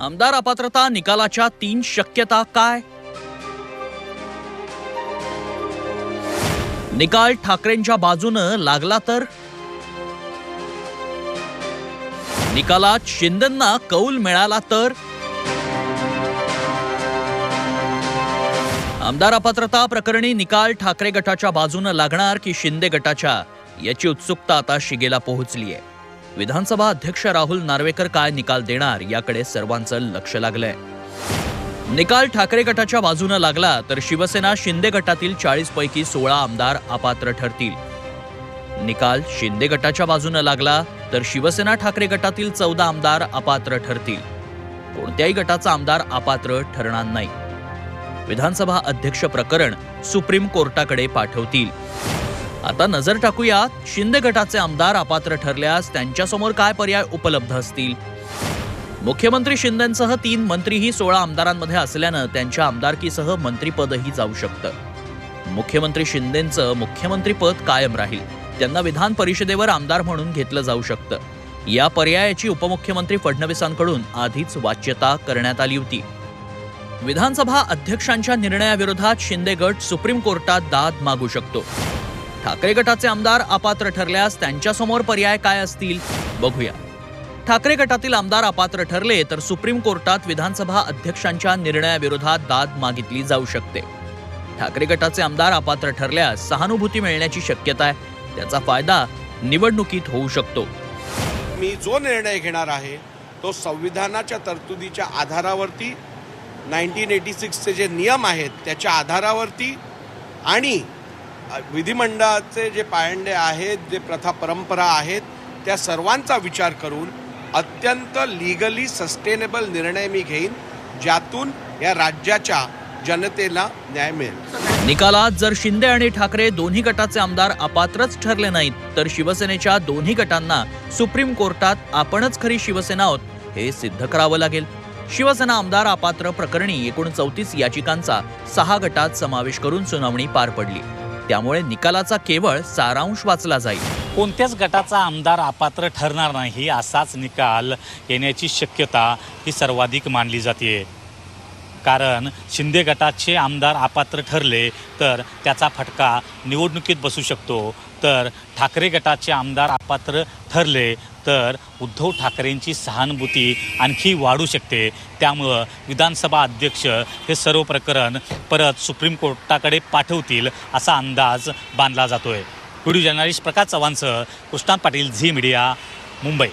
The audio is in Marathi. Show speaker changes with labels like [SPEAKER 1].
[SPEAKER 1] आमदार अपात्रता निकालाच्या तीन शक्यता काय? निकाल ठाकरेंच्या बाजूनं लागला तर? निकालात शिंदेंना कौल मिळाला तर? आमदार अपात्रता प्रकरणी निकाल ठाकरे गटाच्या बाजूनं लागणार की शिंदे गटाच्या? याची उत्सुकता आता शिगेला पोहोचलीय. विधानसभा अध्यक्ष राहुल नार्वेकर काय निकाल देणार याकडे सर्वांचं लक्ष लागलंय. निकाल ठाकरे गटाच्या बाजूनं लागला तर शिवसेना शिंदे गटातील चाळीस पैकी सोळा आमदार अपात्र ठरतील. निकाल शिंदे गटाच्या बाजूनं लागला तर शिवसेना ठाकरे गटातील चौदा आमदार अपात्र ठरतील. कोणत्याही गटाचा आमदार अपात्र ठरणार नाही. विधानसभा अध्यक्ष प्रकरण सुप्रीम कोर्टाकडे पाठवतील. आता नजर टाकूया शिंदे गटाचे आमदार अपात्र ठरल्यास त्यांच्यासमोर काय पर्याय उपलब्ध असतील? मुख्यमंत्री शिंदेसह तीन मंत्रीही सोळा आमदारांमध्ये असल्यानं त्यांच्या आमदारकीसह मंत्रीपदही जाऊ शकतं. मुख्यमंत्री शिंदेचं मुख्यमंत्रीपद कायम राहील. त्यांना विधान परिषदेवर आमदार म्हणून घेतलं जाऊ शकतं. या पर्यायाची उपमुख्यमंत्री फडणवीसांकडून आधीच वाच्यता करण्यात आली होती. विधानसभा अध्यक्षांच्या निर्णयाविरोधात शिंदे गट सुप्रीम कोर्टात दाद मागू शकतो. ठाकरे गटाचे आमदार अपात्र ठरल्यास त्यांच्यासमोर पर्याय काय असतील? बघूया. ठाकरे गटातील आमदार अपात्र ठरले तर सुप्रीम कोर्टात विधानसभा अध्यक्षांच्या निर्णयाविरोधात दाद मागितली जाऊ शकते. ठाकरे गटाचे आमदार अपात्र ठरल्यास सहानुभूती मिळण्याची शक्यता आहे. त्याचा फायदा निवडणुकीत होऊ शकतो.
[SPEAKER 2] मी जो निर्णय घेणार आहे तो संविधानाच्या तरतुदीच्या आधारावरती नाईन्टीन एटी सिक्सचे जे नियम आहेत त्याच्या आधारावरती आणि विधिमंडळाचे जे पायंडे आहेत जे प्रथा परंपरा आहेत त्या सर्वांचा विचार करून अत्यंत लिगली सस्टेनेबल निर्णय मी घेईन ज्यातून या राज्याच्या जनतेला न्याय मिळेल.
[SPEAKER 1] निकालात जर शिंदे आणि ठाकरे दोन्ही गटाचे आमदार अपात्रच ठरले नाहीत तर शिवसेनेच्या दोन्ही गटांना सुप्रीम कोर्टात आपणच खरी शिवसेना आहोत हे सिद्ध करावं लागेल. शिवसेना आमदार अपात्र प्रकरणी एकूण चौतीस याचिकांचा सहा गटात समावेश करून सुनावणी पार पडली. त्यामुळे निकालाचा केवळ सारांश वाचला जाईल.
[SPEAKER 3] कोणत्याच गटाचा आमदार अपात्र ठरणार नाही असाच निकाल येण्याची शक्यता ही सर्वाधिक मानली जाते कारण शिंदे गटाचे आमदार अपात्र ठरले तर त्याचा फटका निवडणुकीत बसू शकतो. तर ठाकरे गटाचे आमदार अपात्र ठरले तर उद्धव ठाकरेंची सहानुभूती आणखी वाढू शकते. त्यामुळं विधानसभा अध्यक्ष हे सर्व प्रकरण परत सुप्रीम कोर्टाकडे पाठवतील असा अंदाज बांधला जातोय. व्हिडिओ जर्नलिस्ट प्रकाश चव्हाणसह कृष्णा पाटील झी मीडिया मुंबई.